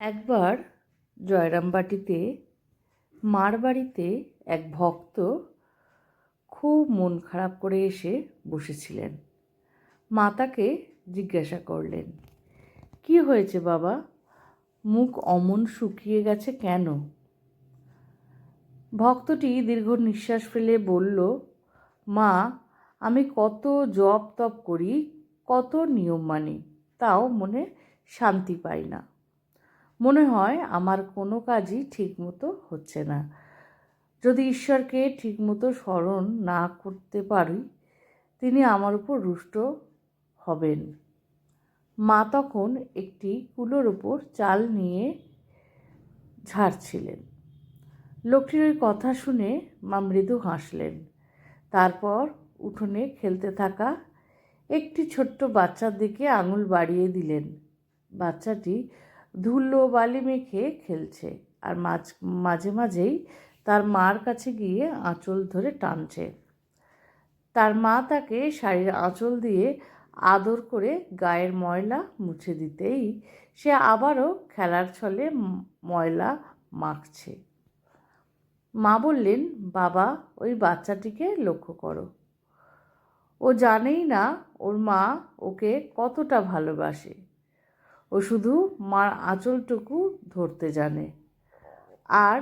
একবার জয়রামবাটিতে, মার বাড়িতে এক ভক্ত খুব মন খারাপ করে এসে বসেছিলেন। মা তাকে জিজ্ঞাসা করলেন, কি হয়েছে বাবা? মুখ অমন শুকিয়ে গেছে কেন? ভক্তটি দীর্ঘ নিঃশ্বাস ফেলে বলল, মা, আমি কত জপ তপ করি, কত নিয়ম মানি, তাও মনে শান্তি পাই না। মনে হয় আমার কোনো কাজই ঠিকমতো হচ্ছে না। যদি ঈশ্বরকে ঠিকমতো স্মরণ না করতে পারি, তিনি আমার উপর রুষ্ট হবেন। মা তখন একটি কুলোর উপর চাল নিয়ে ঝাড়ছিলেন। লোকটির ওই কথা শুনে মা মৃদু হাসলেন। তারপর উঠোনে খেলতে থাকা একটি ছোট্ট বাচ্চার দিকে আঙুল বাড়িয়ে দিলেন। বাচ্চাটি ধুলো বালি মেখে খেলছে আর মাঝ, মাঝে মাঝেই তার মার কাছে গিয়ে আঁচল ধরে টানছে। তার মা তাকে শাড়ির আঁচল দিয়ে আদর করে গায়ের ময়লা মুছে দিতেই সে আবারও খেলার ছলে ময়লা মাখছে। মা বললেন, বাবা, ওই বাচ্চাটিকে লক্ষ্য করো। ও জানেই না ওর মা ওকে কতটা ভালোবাসে। ও শুধু মার আঁচলটুকু ধরতে জানে। আর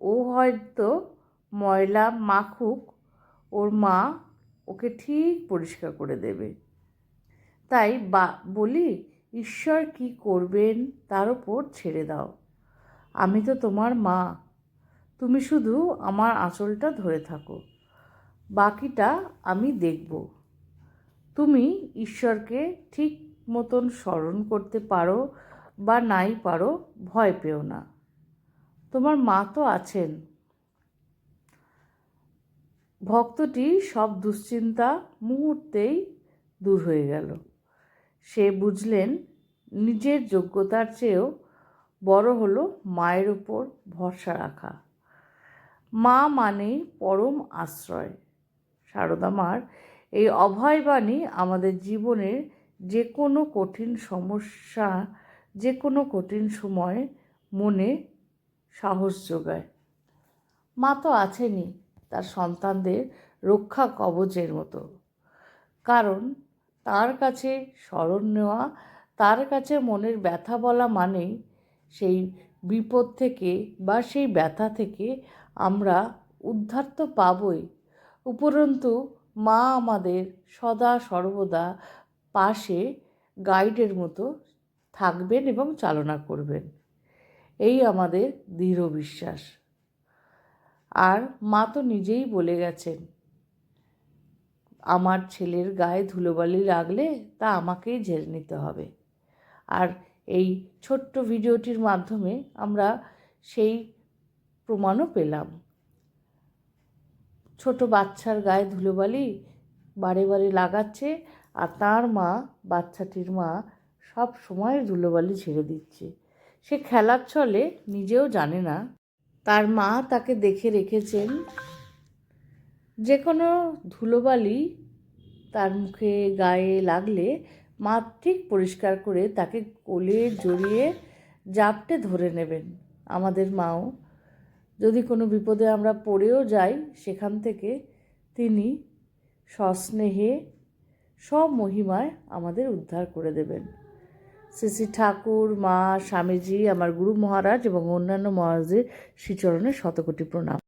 ও হয়তো ময়লা মাখুক, ওর মা ওকে ঠিক পরিষ্কার করে দেবে। তাই বা, বলি, ঈশ্বর কি করবেন তার ওপর ছেড়ে দাও। আমি তো তোমার মা। তুমি শুধু আমার আঁচলটা ধরে থাকো। বাকিটা আমি দেখব। তুমি ঈশ্বরকে ঠিক মতন স্মরণ করতে পারো বা নাই পারো, ভয় পেও না। তোমার মা তো আছেন। ভক্তটি সব দুশ্চিন্তা মুহূর্তেই দূর হয়ে গেল। সে বুঝলেন নিজের যোগ্যতার চেয়েও বড় হলো মায়ের উপর ভরসা রাখা। মা মানেই পরম আশ্রয়। সারদা মার এই অভয়বাণী আমাদের জীবনের যে কোনো কঠিন সমস্যা, যে কোনো কঠিন সময় মনে সাহস যোগায়। মা তো আছেনই, তার সন্তানদের রক্ষা কবচের মতো। কারণ তার কাছে স্মরণ নেওয়া, তার কাছে মনের ব্যথা বলা মানেই সেই বিপদ থেকে বা সেই ব্যথা থেকে আমরা উদ্ধার তো পাবই। উপরন্তু মা আমাদের সদা সর্বদা পাশে গাইডের মতো থাকবেন এবং চালনা করবেন। এই আমাদের দৃঢ় বিশ্বাস। আর মা তো নিজেই বলে গেছেন, আমার ছেলের গায়ে ধুলোবালি লাগলে তা আমাকেই ঝেড়ে নিতে হবে। আর এই ছোট্ট ভিডিওটির মাধ্যমে আমরা সেই প্রমাণও পেলাম। ছোট বাচ্চার গায়ে ধুলোবালি বারে বারে লাগাচ্ছে আর তার মা, বাচ্চাটির মা সব সময় ধুলোবালি ছেড়ে দিচ্ছে। সে খেলার ছলে নিজেও জানে না। তার মা তাকে দেখে রেখেছেন যে কোনো ধুলোবালি তার মুখে, গায়ে লাগলে মা ঠিক পরিষ্কার করে তাকে কোলে জড়িয়ে জাপটে ধরে নেবেন। আমাদের মাও, যদি কোনো বিপদে আমরা পড়েও যাই, সেখান থেকে তিনি সস্নেহে সব মহিমায় আমাদের উদ্ধার করে দেবেন। শ্রী ঠাকুর, মা, স্বামীজি, আমার গুরু মহারাজ এবং অন্যান্য মহারাজের শ্রীচরণে শতকোটি প্রণাম।